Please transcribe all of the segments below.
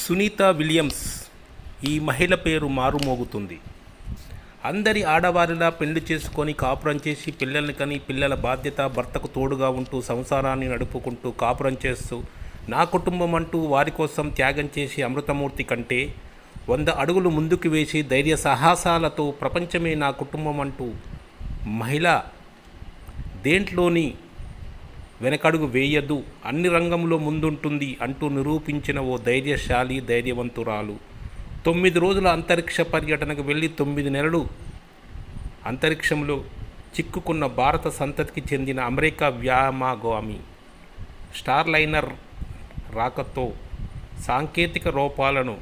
Sunitha Williams ఈ మహిళ పేరు మారుమోగుతుంది. అందరి ఆడవారిలా పెళ్ళి చేసుకొని కాపురం చేసి పిల్లల్ని కని పిల్లల బాధ్యత భర్తకు తోడుగా ఉంటూ సంసారాన్ని నడుపుకుంటూ కాపురం చేస్తూ నా కుటుంబం అంటూ వారి కోసం త్యాగం చేసి అమృతమూర్తి కంటే వంద అడుగులు ముందుకు వేసి ధైర్య సాహసాలతో ప్రపంచమే నా కుటుంబం అంటూ మహిళ దేంట్లోని వెనకడుగు వేయదు. అన్ని రంగంలో ముందుంటుంది అంటూ నిరూపించిన ఓ ధైర్యశాలి ధైర్యవంతురాలు. తొమ్మిది రోజుల అంతరిక్ష పర్యటనకు వెళ్ళి తొమ్మిది నెలలు అంతరిక్షంలో చిక్కుకున్న భారత సంతతికి చెందిన అమెరికా వ్యామాగామి. స్టార్ లైనర్ రాకతో సాంకేతిక రూపాలను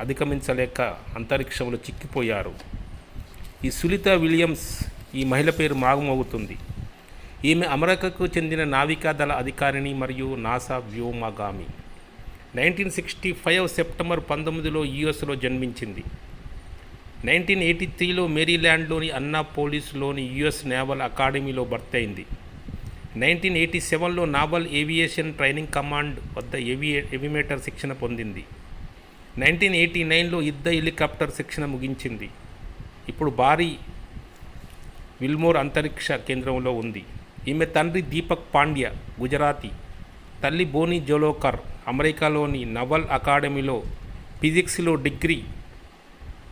అధిగమించలేక అంతరిక్షంలో చిక్కిపోయారు. ఈ సులిత విలియమ్స్ ఈ మహిళ పేరు మాగమవుతుంది. ఈమె అమెరికాకు చెందిన నావికాదళ అధికారిణి మరియు నాసా వ్యోమగామి. నైన్టీన్ సిక్స్టీ ఫైవ్ సెప్టెంబర్ పంతొమ్మిదిలో యుఎస్లో జన్మించింది. నైన్టీన్ ఎయిటీ త్రీలో మేరీల్యాండ్లోని అన్నాపోలిస్లోని యుఎస్ నేవల్ అకాడమీలో భర్తీ అయింది. నైన్టీన్ ఎయిటీ సెవెన్లో నావల్ ఏవియేషన్ ట్రైనింగ్ కమాండ్ వద్ద ఏవియే ఎవిమేటర్ శిక్షణ పొందింది. నైన్టీన్ ఎయిటీ నైన్లో యుద్ధ హెలికాప్టర్ శిక్షణ ముగించింది. ఇప్పుడు భారీ విల్మోర్ అంతరిక్ష కేంద్రంలో ఉంది. ఈమె తండ్రి దీపక్ పాండ్య గుజరాతీ. తల్లి బోని జోలోకర్ అమెరికాలోని నవల్ అకాడమీలో ఫిజిక్స్లో డిగ్రీ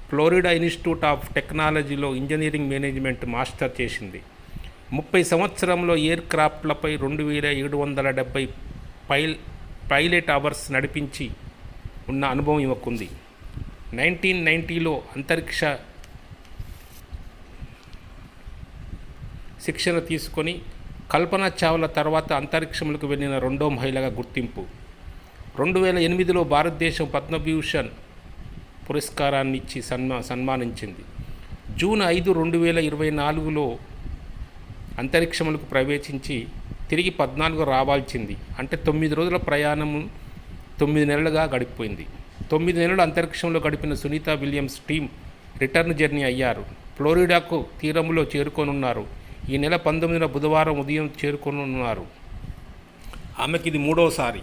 ఫ్లోరిడా ఇన్స్టిట్యూట్ ఆఫ్ టెక్నాలజీలో ఇంజనీరింగ్ మేనేజ్మెంట్ మాస్టర్ చేసింది. ముప్పై సంవత్సరంలో ఎయిర్ క్రాఫ్ట్లపై రెండు వేల ఏడు వందల డెబ్బై పైల్ పైలట్ అవర్స్ నడిపించి ఉన్న అనుభవం ఇవ్వకుంది నైన్టీన్ నైంటీలో అంతరిక్ష శిక్షణ తీసుకొని కల్పన చావ్లా తర్వాత అంతరిక్షంలోకి వెళ్ళిన రెండో మహిళగా గుర్తింపు. రెండు వేల ఎనిమిదిలో భారతదేశం పద్మభూషణ్ పురస్కారాన్ని ఇచ్చి సన్మా సన్మానించింది. జూన్ ఐదు రెండు వేల ఇరవై నాలుగులో అంతరిక్షములకు ప్రవేశించి తిరిగి పద్నాలుగు రావాల్సింది. అంటే తొమ్మిది రోజుల ప్రయాణం తొమ్మిది నెలలుగా గడిపోయింది తొమ్మిది నెలలు అంతరిక్షంలో గడిపిన Sunita Williams team return journey అయ్యారు. ఫ్లోరిడాకు తీరంలో చేరుకొనున్నారు. ఈ నెల పంతొమ్మిదిన బుధవారం ఉదయం చేరుకొనున్నారు. ఆమెకి ఇది మూడవసారి